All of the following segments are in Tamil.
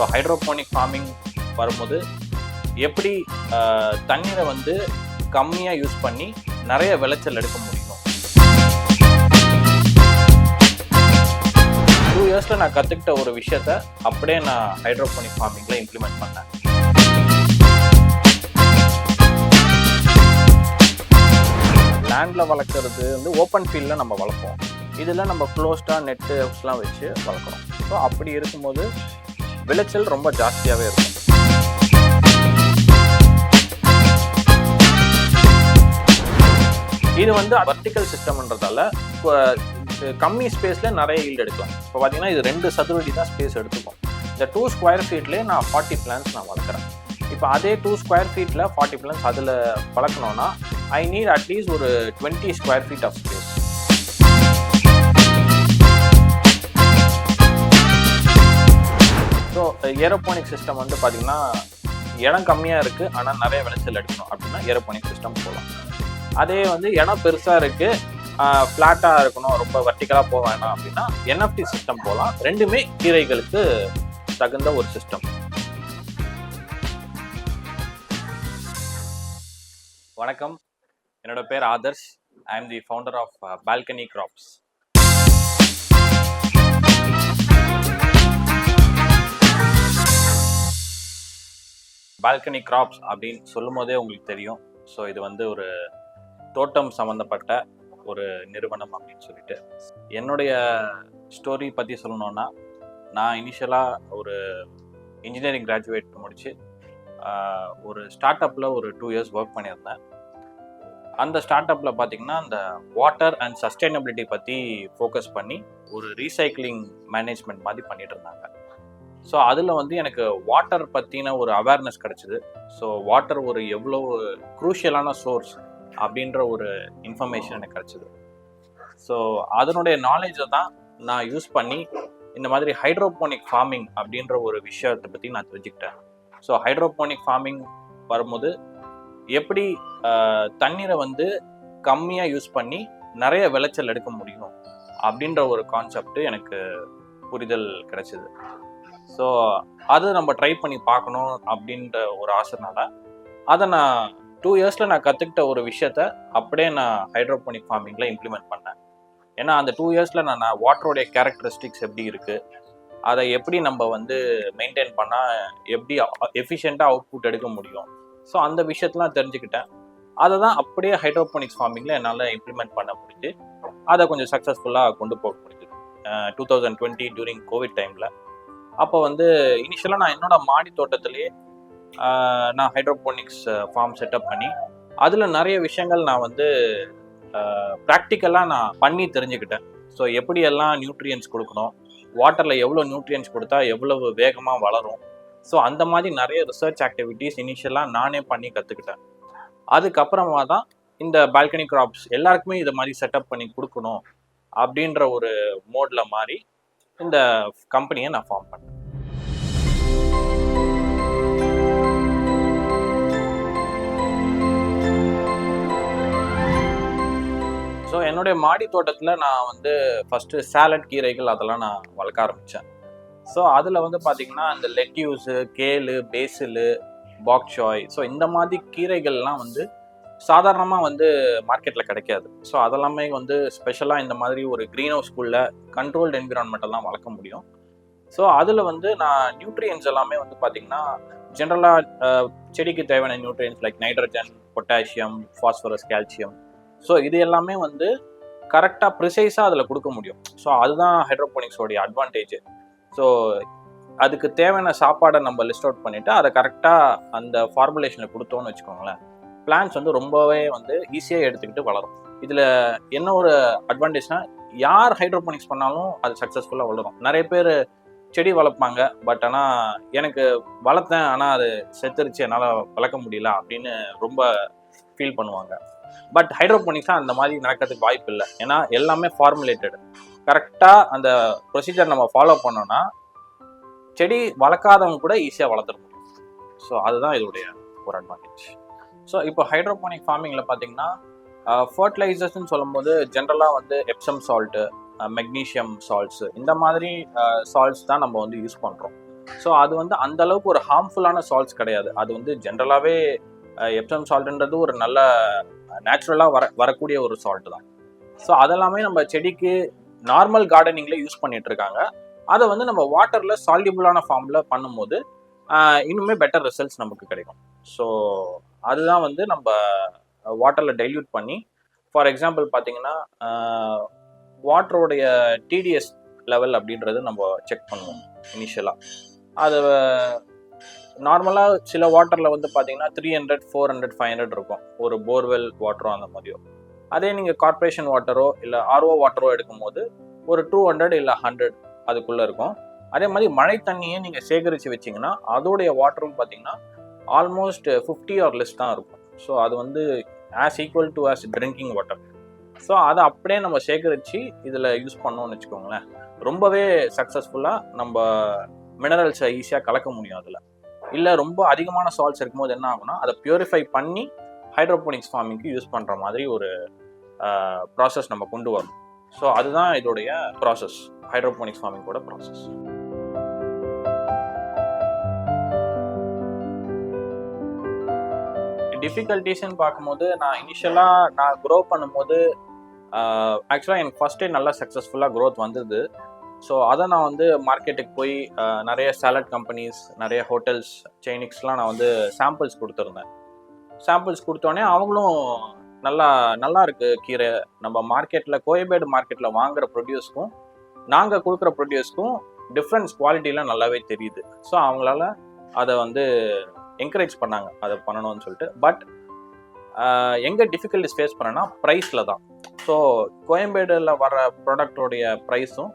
ஸோ ஹைட்ரோபோனிக் ஃபார்மிங் வரும்போது எப்படி தண்ணீரை வந்து கம்மியாக யூஸ் பண்ணி நிறைய விளைச்சல் எடுக்க முடியும்? டூ இயர்ஸில் நான் கற்றுக்கிட்ட ஒரு விஷயத்த அப்படியே நான் ஹைட்ரோபோனிக் ஃபார்மிங்கில் இம்ப்ளிமெண்ட் பண்ணேன். லேண்டில் வளர்க்குறது வந்து ஓப்பன் ஃபீல்டில் நம்ம வளர்ப்போம். இதில் நம்ம க்ளோஸ்டாக நெட்டு ஹவுஸ்லாம் வச்சு வளர்க்குறோம். ஸோ அப்படி இருக்கும்போது விளைச்சல் ரொம்ப ஜாஸ்தியாகவே இருக்கும். இது வந்து வர்டிக்கல் சிஸ்டம்ன்றதால இப்போ கம்மி ஸ்பேஸில் நிறைய ஈல்டு எடுக்கலாம். இப்போ பார்த்தீங்கன்னா இது ரெண்டு சதுரடி தான் ஸ்பேஸ் எடுத்துக்கும் இந்த டூ ஸ்கொயர் ஃபீட்லேயே நான் ஃபார்ட்டி பிளான்ஸ் நான் வளர்க்குறேன். இப்போ அதே டூ ஸ்கொயர் ஃபீட்டில் ஃபார்ட்டி பிளான்ஸ் அதில் வளர்க்கணும்னா ஐ நீட் அட்லீஸ்ட் ஒரு twenty square feet of space aeroponic system வந்து பார்த்தீங்கன்னா இடம் கம்மியாக இருக்குது ஆனால் நிறைய விளைச்சல் எடுக்கணும் அப்படின்னா ஏரோபோனிக் சிஸ்டம் போகலாம். அதே வந்து இடம் பெருசாக இருக்குது ஃப்ளாட்டாக இருக்கணும் ரொம்ப வர்டிக்கலாக போக வேண்டாம் அப்படின்னா என்எஃப்டி சிஸ்டம் போகலாம். ரெண்டுமே கீரைகளுக்கு தகுந்த ஒரு சிஸ்டம் வணக்கம். என்னோட பேர் Adarsh. I am the founder of balcony crops balcony crops அப்படின்னு சொல்லும் போதே உங்களுக்கு தெரியும். ஸோ இது வந்து ஒரு தோட்டம் சம்மந்தப்பட்ட ஒரு நிறுவனம் அப்படின்னு சொல்லிட்டு. என்னுடைய ஸ்டோரி பற்றி சொல்லணும்னா நான் இனிஷியலாக ஒரு இன்ஜினியரிங் கிராஜுவேட் முடித்து ஒரு ஸ்டார்ட் அப்பில் ஒரு டூ இயர்ஸ் ஒர்க் பண்ணியிருந்தேன். அந்த ஸ்டார்ட் அப்பில் பார்த்தீங்கன்னா அந்த வாட்டர் அண்ட் சஸ்டைனபிலிட்டி பற்றி ஃபோக்கஸ் பண்ணி ஒரு ரீசைக்ளிங் மேனேஜ்மெண்ட் மாதிரி பண்ணிகிட்டு இருந்தாங்க. ஸோ அதில் வந்து எனக்கு வாட்டர் பற்றின ஒரு அவேர்னஸ் கிடச்சிது. ஸோ வாட்டர் ஒரு எவ்வளோ குரூஷியலான சோர்ஸ் அப்படின்ற ஒரு இன்ஃபர்மேஷன் எனக்கு கிடச்சிது. ஸோ அதனுடைய நாலேஜை தான் நான் யூஸ் பண்ணி இந்த மாதிரி ஹைட்ரோபோனிக் ஃபார்மிங் அப்படின்ற ஒரு விஷயத்தை பற்றி நான் தெரிஞ்சுக்கிட்டேன். ஸோ ஹைட்ரோபோனிக் ஃபார்மிங் வரும்போது எப்படி தண்ணீரை வந்து கம்மியாக யூஸ் பண்ணி நிறைய விளைச்சல் எடுக்க முடியும் அப்படின்ற ஒரு கான்செப்ட் எனக்கு புரிதல் கிடைச்சிது. ஸோ அது நம்ம ட்ரை பண்ணி பார்க்கணும் அப்படின்ற ஒரு ஆசைனால அதை நான் டூ இயர்ஸில் நான் கற்றுக்கிட்ட ஒரு விஷயத்த அப்படியே நான் ஹைட்ரோபோனிக் ஃபார்மிங்கில் இம்ப்ளிமெண்ட் பண்ணேன். ஏன்னா அந்த டூ இயர்ஸில் நான் நான் வாட்டருடைய கேரக்டரிஸ்டிக்ஸ் எப்படி இருக்குது அதை எப்படி நம்ம வந்து மெயின்டைன் பண்ணால் எப்படி எஃபிஷியண்ட்டாக அவுட்புட் எடுக்க முடியும். ஸோ அந்த விஷயத்தெலாம் தெரிஞ்சுக்கிட்டேன். அதை தான் அப்படியே ஹைட்ரோபோனிக்ஸ் ஃபார்மிங்கில் என்னால் இம்ப்ளிமெண்ட் பண்ண முடிஞ்சு அதை கொஞ்சம் சக்ஸஸ்ஃபுல்லாக கொண்டு போக முடிஞ்சுது. Two thousand twenty during Covid டைமில் அப்போ வந்து இனிஷியலாக நான் என்னோட மாடி தோட்டத்திலேயே நான் ஹைட்ரோபோனிக்ஸ் ஃபார்ம் செட்டப் பண்ணி அதில் நிறைய விஷயங்கள் நான் வந்து ப்ராக்டிக்கலாக நான் பண்ணி தெரிஞ்சுக்கிட்டேன். ஸோ எப்படியெல்லாம் நியூட்ரியன்ஸ் கொடுக்கணும் வாட்டரில் எவ்வளோ நியூட்ரியன்ஸ் கொடுத்தா எவ்வளவு வேகமாக வளரும். ஸோ அந்த மாதிரி நிறைய ரிசர்ச் ஆக்டிவிட்டீஸ் இனிஷியலாக நானே பண்ணி கற்றுக்கிட்டேன் அதுக்கப்புறமா தான் இந்த பால்கனி கிராப்ஸ் எல்லாருக்குமே இதை மாதிரி செட்டப் பண்ணி கொடுக்கணும் அப்படின்ற ஒரு மோடில் மாறி இந்த கம்பெனியை நான் ஃபார்ம் பண்ணேன். ஸோ என்னுடைய மாடி தோட்டத்தில் நான் வந்து ஃபஸ்ட்டு சாலட் கீரைகள் அதெல்லாம் நான் வளர்க்க ஆரம்பித்தேன் ஸோ அதில் வந்து பார்த்திங்கன்னா இந்த லெட்யூஸு கேலு பேசிலு பாக்ஷாய் ஸோ இந்த மாதிரி கீரைகள்லாம் வந்து சாதாரணமாக வந்து மார்க்கெட்டில் கிடைக்காது. ஸோ அதெல்லாமே வந்து ஸ்பெஷலாக இந்த மாதிரி ஒரு க்ரீன் ஹவுஸ்குள்ளே கண்ட்ரோல்டு என்விரான்மெண்ட்டெல்லாம் வளர்க்க முடியும். ஸோ அதில் வந்து நான் நியூட்ரியன்ஸ் எல்லாமே வந்து பார்த்தீங்கன்னா ஜென்ரலாக செடிக்கு தேவையான nutrients like nitrogen potassium phosphorus calcium so இது எல்லாமே வந்து கரெக்டாக ப்ரிசைஸாக அதில் கொடுக்க முடியும். ஸோ அதுதான் ஹைட்ரோபோனிக்ஸோடைய அட்வான்டேஜ் ஸோ அதுக்கு தேவையான சாப்பாடை நம்ம லிஸ்ட் அவுட் பண்ணிவிட்டு அதை கரெக்டாக அந்த ஃபார்முலேஷனில் கொடுத்தோன்னு வச்சுக்கோங்களேன். பிளான்ஸ் வந்து ரொம்பவே வந்து ஈஸியாக எடுத்துக்கிட்டு வளரும். இதில் என்ன ஒரு அட்வான்டேஜ்னால் யார் ஹைட்ரோபோனிக்ஸ் பண்ணாலும் அது சக்ஸஸ்ஃபுல்லாக வளரும். நிறைய பேர் செடி வளர்ப்பாங்க பட் ஆனால் எனக்கு வளர்த்தேன் ஆனால் அது செத்துருச்சு என்னால் வளர்க்க முடியல அப்படின்னு ரொம்ப ஃபீல் பண்ணுவாங்க. பட் ஹைட்ரோபோனிக்ஸாக அந்த மாதிரி நடக்கிறதுக்கு வாய்ப்பு இல்லை. ஏன்னா எல்லாமே ஃபார்முலேட்டட் கரெக்டாக அந்த ப்ரொசீஜர் நம்ம ஃபாலோ பண்ணோம்னா செடி வளர்க்காதவங்க கூட ஈஸியாக வளர்த்துட ஸோ அதுதான் இதோடைய ஒரு அட்வான்டேஜ் ஸோ இப்போ ஹைட்ரோபோனிக் ஃபார்மிங்கில் பார்த்தீங்கன்னா ஃபர்டிலைசர்ஸ்னு சொல்லும்போது ஜென்ரலாக வந்து எப்சம் சால்ட்டு மெக்னீஷியம் சால்ட்ஸு இந்த மாதிரி சால்ட்ஸ் தான் நம்ம வந்து யூஸ் பண்ணுறோம் ஸோ அது வந்து அந்த அளவுக்கு ஒரு ஹார்ம்ஃபுல்லான சால்ட்ஸ் கிடையாது. அது வந்து ஜென்ரலாகவே எப்சம் சால்ட்டுன்றது ஒரு நல்ல நேச்சுரலாக வர வரக்கூடிய ஒரு சால்ட் தான். ஸோ அதெல்லாமே நம்ம செடிக்கு நார்மல் கார்டனிங்கில் யூஸ் பண்ணிட்டு இருக்காங்க. அதை வந்து நம்ம வாட்டரில் சால்யூபிளான ஃபார்மில் பண்ணும்போது இன்னுமே பெட்டர் ரிசல்ட்ஸ் நமக்கு கிடைக்கும். ஸோ அதுதான் வந்து நம்ம வாட்டரில் டைல்யூட் பண்ணி ஃபார் எக்ஸாம்பிள் பார்த்தீங்கன்னா வாட்டருடைய டிடிஎஸ் லெவல் அப்படின்றது நம்ம செக் பண்ணுவோம் இனிஷியலாக அது நார்மலாக சில வாட்டரில் வந்து பார்த்தீங்கன்னா three hundred four hundred five hundred இருக்கும். ஒரு போர்வெல் வாட்டரோ அந்த மாதிரியோ. அதே நீங்கள் கார்ப்பரேஷன் வாட்டரோ இல்லை ஆர்ஓ வாட்டரோ எடுக்கும்போது ஒரு டூ ஹண்ட்ரட் இல்லை ஹண்ட்ரட் அதுக்குள்ளே இருக்கும். அதே மாதிரி மழை தண்ணியை நீங்கள் சேகரித்து வச்சிங்கன்னா அதோடைய வாட்டரும் பார்த்தீங்கன்னா ஆல்மோஸ்ட் ஃபிஃப்டி ஆர் லெஸ் தான் இருக்கும். ஸோ அது வந்து as equal to as drinking water so அதை அப்படியே நம்ம சேகரித்து இதில் யூஸ் பண்ணோம்னு வச்சுக்கோங்களேன். ரொம்பவே சக்ஸஸ்ஃபுல்லாக நம்ம மினரல்ஸை ஈஸியாக கலக்க முடியும் அதில். இல்லை ரொம்ப அதிகமான சால்ட்ஸ் இருக்கும்போது என்ன ஆகும்னா அதை பியூரிஃபை பண்ணி ஹைட்ரோபோனிக்ஸ் ஃபார்மிங்க்கு யூஸ் பண்ணுற மாதிரி ஒரு ப்ராசஸ் நம்ம கொண்டு வரணும். ஸோ அதுதான் இதோடைய ப்ராசஸ் ஹைட்ரோபோனிக்ஸ் ஃபார்மிங்கோட ப்ராசஸ் டிஃபிகல்ட்டிஸ்ன்னு பார்க்கும்போது நான் இனிஷியலாக நான் க்ரோ பண்ணும்போது ஆக்சுவலாக எனக்கு ஃபஸ்ட்டே நல்லா சக்ஸஸ்ஃபுல்லாக க்ரோத் வந்தது. ஸோ அதை நான் வந்து மார்க்கெட்டுக்கு போய் நிறைய சாலட் கம்பெனிஸ் நிறைய ஹோட்டல்ஸ் செயினிக்ஸ்லாம் நான் வந்து சாம்பிள்ஸ் கொடுத்துருந்தேன். சாம்பிள்ஸ் கொடுத்தோடனே அவங்களும் நல்லா நல்லா இருக்குது கீரை. நம்ம மார்க்கெட்டில் கோயம்பேடு மார்க்கெட்டில் வாங்குற ப்ரொடியூஸ்க்கும் நாங்கள் கொடுக்குற ப்ரொடியூஸ்க்கும் டிஃப்ரென்ஸ் குவாலிட்டிலாம் நல்லாவே தெரியுது. ஸோ அவங்களால அதை வந்து என்கரேஜ் பண்ணாங்க அதை பண்ணணும்னு சொல்லிட்டு. பட் எங்கே டிஃபிகல்டிஸ் ஃபேஸ் பண்ணேன்னா ப்ரைஸில் தான். ஸோ கோயம்பேடில் வர ப்ராடக்டோடைய ப்ரைஸும்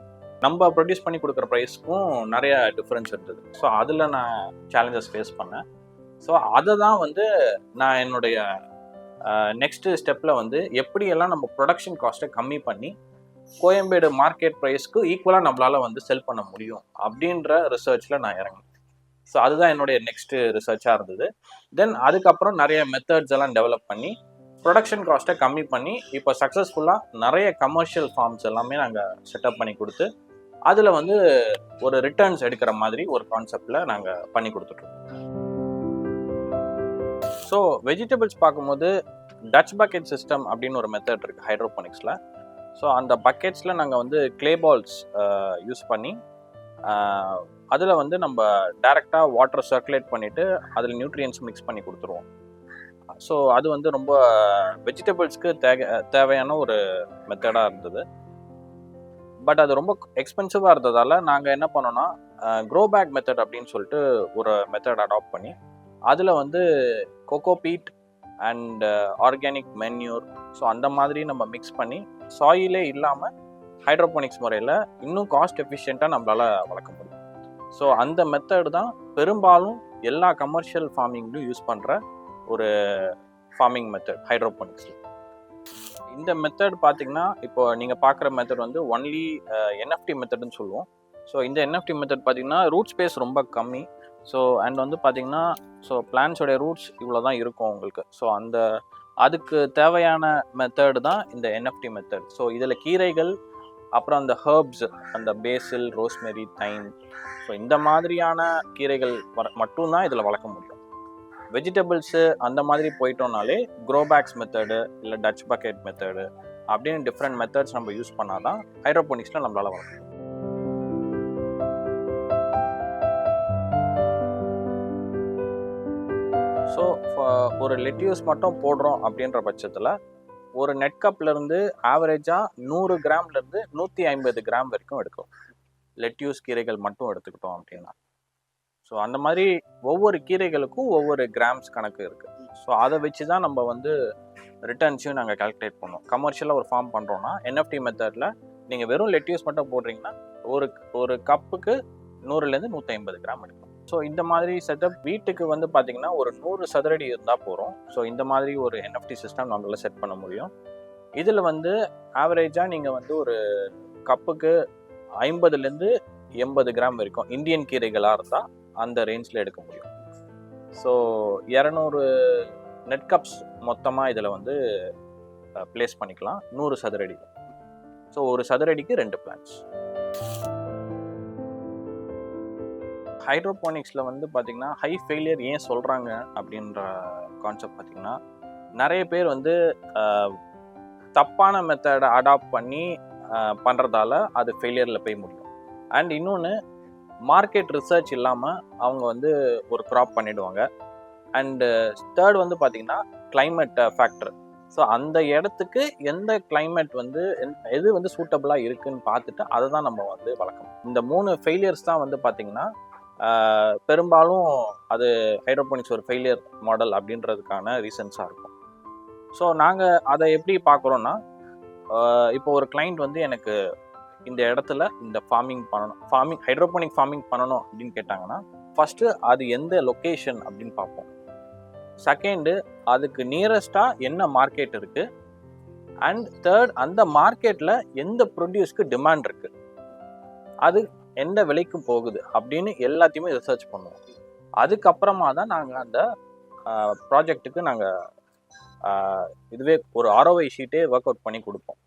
நம்ம ப்ரொடியூஸ் பண்ணி கொடுக்குற ப்ரைஸ்க்கும் நிறைய டிஃப்ரென்ஸ் இருந்தது. ஸோ அதில் நான் சேலஞ்சஸ் ஃபேஸ் பண்ணேன். ஸோ அதை தான் வந்து நான் என்னுடைய நெக்ஸ்ட் ஸ்டெப்பில் வந்து எப்படியெல்லாம் நம்ம ப்ரொடக்ஷன் காஸ்ட்டை கம்மி பண்ணி கோயம்பேடு மார்க்கெட் ப்ரைஸ்க்கு ஈக்குவலாக நம்மளால் வந்து செல் பண்ண முடியும் அப்படின்ற ரிசர்ச்சில் நான் இறங்கினேன். ஸோ அதுதான் என்னுடைய நெக்ஸ்ட் ரிசர்ச்சாக இருந்தது. தென் அதுக்கப்புறம் நிறைய மெத்தட்ஸ் எல்லாம் டெவலப் பண்ணி ப்ரொடக்ஷன் காஸ்ட்டை கம்மி பண்ணி இப்போ சக்ஸஸ்ஃபுல்லாக நிறைய கமர்ஷியல் ஃபார்ம்ஸ் எல்லாமே நாங்கள் செட்டப் பண்ணி கொடுத்து அதில் வந்து ஒரு ரிட்டர்ன்ஸ் எடுக்கிற மாதிரி ஒரு கான்செப்டில் நாங்கள் பண்ணி கொடுத்துட்ருக்கோம். ஸோ வெஜிடபிள்ஸ் பார்க்கும்போது டச் பக்கெட் சிஸ்டம் அப்படின்னு ஒரு மெத்தட் இருக்குது ஹைட்ரோபோனிக்ஸில் ஸோ அந்த பக்கெட்ஸில் நாங்கள் வந்து க்ளே பால்ஸ் யூஸ் பண்ணி அதில் வந்து நம்ம டைரெக்டாக வாட்டர் சர்க்குலேட் பண்ணிவிட்டு அதில் நியூட்ரியன்ஸ் மிக்ஸ் பண்ணி கொடுத்துருவோம். ஸோ அது வந்து ரொம்ப வெஜிடபிள்ஸ்க்கு தேவை தேவையான ஒரு மெத்தடாக இருந்தது. பட் அது ரொம்ப எக்ஸ்பென்சிவாக இருந்ததால் நாங்கள் என்ன பண்ணோம்னா க்ரோ பேக் மெத்தட் அப்படின்னு சொல்லிட்டு ஒரு மெத்தட் அடாப்ட் பண்ணி அதில் வந்து coco peat and organic manure so அந்த மாதிரி நம்ம மிக்ஸ் பண்ணி சாயிலே இல்லாமல் ஹைட்ரோபோனிக்ஸ் முறையில் இன்னும் காஸ்ட் எஃபிஷியண்ட்டாக நம்மளால் வளர்க்க முடியும். ஸோ அந்த மெத்தடு தான் பெரும்பாலும் எல்லா கமர்ஷியல் ஃபார்மிங்லையும் யூஸ் பண்ணுற ஒரு ஃபார்மிங் மெத்தட் ஹைட்ரோபோனிக்ஸில் இந்த மெத்தட் பார்த்தீங்கன்னா இப்போ நீங்கள் பார்க்குற மெத்தட் வந்து ஒன்லி என்எஃப்டி மெத்தடுன்னு சொல்லுவோம். ஸோ இந்த என்எஃப்டி மெத்தட் பார்த்தீங்கன்னா ரூட் ஸ்பேஸ் ரொம்ப கம்மி. ஸோ அண்ட் வந்து பார்த்தீங்கன்னா ஸோ பிளான்ஸோடைய ரூட்ஸ் இவ்வளோ தான் இருக்கும் உங்களுக்கு. ஸோ அந்த அதுக்கு தேவையான மெத்தடு தான் இந்த என்எஃப்டி மெத்தட் ஸோ இதில் கீரைகள் அப்புறம் அந்த ஹர்ப்ஸ் அந்த பேசில் ரோஸ்மெரி தைம் ஸோ இந்த மாதிரியான கீரைகள் வர மட்டும்தான் இதில் வளர்க்க முடியும். வெஜிடபிள்ஸு அந்த மாதிரி போயிட்டோம்னாலே க்ரோபேக்ஸ் மெத்தடு இல்லை டச் பக்கெட் மெத்தடு அப்படின்னு டிஃப்ரெண்ட் மெத்தட்ஸ் நம்ம யூஸ் பண்ணால் தான் ஹைட்ரோபோனிக்ஸில் நம்மளால் வளர்க்க முடியும். ஸோ ஒரு லெட்யூஸ் மட்டும் போடுறோம் அப்படின்ற பட்சத்தில் ஒரு நெட் கப்லேருந்து ஆவரேஜாக நூறு கிராம்லேருந்து நூற்றி ஐம்பது கிராம் வரைக்கும் எடுக்கும் லெட்யூஸ் கீரைகள் மட்டும் எடுத்துக்கிட்டோம் அப்படின்னா. ஸோ அந்த மாதிரி ஒவ்வொரு கீரைகளுக்கும் ஒவ்வொரு கிராம்ஸ் கணக்கு இருக்குது ஸோ அதை வச்சு தான் நம்ம வந்து ரிட்டர்ன்ஸையும் நாங்கள் கால்குலேட் பண்ணோம் கமர்ஷியலாக ஒரு ஃபார்ம் பண்ணுறோன்னா என்எஃப்டி மெத்தடில் நீங்கள் வெறும் லெட்யூஸ் மட்டும் போடுறீங்கன்னா ஒரு ஒரு கப்புக்கு நூறுலேருந்து நூற்றி ஐம்பது கிராம் எடுக்கும் ஸோ இந்த மாதிரி செட்டப் வீட்டுக்கு வந்து பார்த்தீங்கன்னா ஒரு நூறு சதுரடி இருந்தால் போகிறோம் ஸோ இந்த மாதிரி ஒரு என்எஃப்டி சிஸ்டம் நம்மளால் செட் பண்ண முடியும். இதில் வந்து ஆவரேஜாக நீங்கள் வந்து ஒரு கப்புக்கு ஐம்பதுலேருந்து எண்பது கிராம் வரைக்கும் இந்தியன் கீரைகளாக இருந்தால் அந்த ரேஞ்சில் எடுக்க முடியும். ஸோ இரநூறு நெட் கப்ஸ் மொத்தமாக இதில் வந்து ப்ளேஸ் பண்ணிக்கலாம். நூறு சதுரடி. ஸோ ஒரு சதுரடிக்கு ரெண்டு பிளான்ஸ் ஹைட்ரோபோனிக்ஸில் வந்து பார்த்திங்கன்னா ஹை ஃபெயிலியர் ஏன் சொல்கிறாங்க அப்படின்ற கான்செப்ட் பார்த்திங்கன்னா நிறைய பேர் வந்து தப்பான மெத்தடை அடாப்ட் பண்ணி பண்ணுறதால அது ஃபெயிலியரில் போய் முடியும். அண்ட் இன்னொன்று மார்க்கெட் ரிசர்ச் இல்லாமல் அவங்க வந்து ஒரு க்ராப் பண்ணிடுவாங்க. அண்டு தேர்ட் வந்து பார்த்திங்கன்னா கிளைமேட் ஃபேக்டர் ஸோ அந்த இடத்துக்கு எந்த கிளைமேட் வந்து எது வந்து சூட்டபுளாக இருக்குதுன்னு பார்த்துட்டு அதை தான் நம்ம வந்து வளர்க்கணும். இந்த மூணு ஃபெயிலியர்ஸ் தான் வந்து பார்த்திங்கன்னா பெரும்பாலும் அது ஹைட்ரோபோனிக்ஸ் ஒரு ஃபெயிலியர் மாடல் அப்படின்றதுக்கான ரீசன்ஸாக இருக்கும். ஸோ நாங்கள் அதை எப்படி பார்க்குறோன்னா இப்போ ஒரு கிளைண்ட் வந்து எனக்கு இந்த இடத்துல இந்த ஃபார்மிங் பண்ணணும் ஃபார்மிங் ஹைட்ரோபோனிக் ஃபார்மிங் பண்ணணும் அப்படின்னு கேட்டாங்கன்னா ஃபஸ்ட்டு அது எந்த லொக்கேஷன் அப்படின்னு பார்ப்போம். செகண்டு அதுக்கு நியரஸ்டாக என்ன மார்க்கெட் இருக்குது அண்ட் தேர்ட் அந்த மார்க்கெட்டில் எந்த ப்ரொடியூஸ்க்கு டிமாண்ட் இருக்குது அது எந்த விலைக்கு போகுது அப்படின்னு எல்லாத்தையுமே ரிசர்ச் பண்ணுவோம். அதுக்கப்புறமா தான் நாங்கள் அந்த ப்ராஜெக்ட்டுக்கு நாங்கள் இதுவே ஒரு ஆர்ஓஐ ஷீட்டே ஒர்க் அவுட் பண்ணி கொடுப்போம்.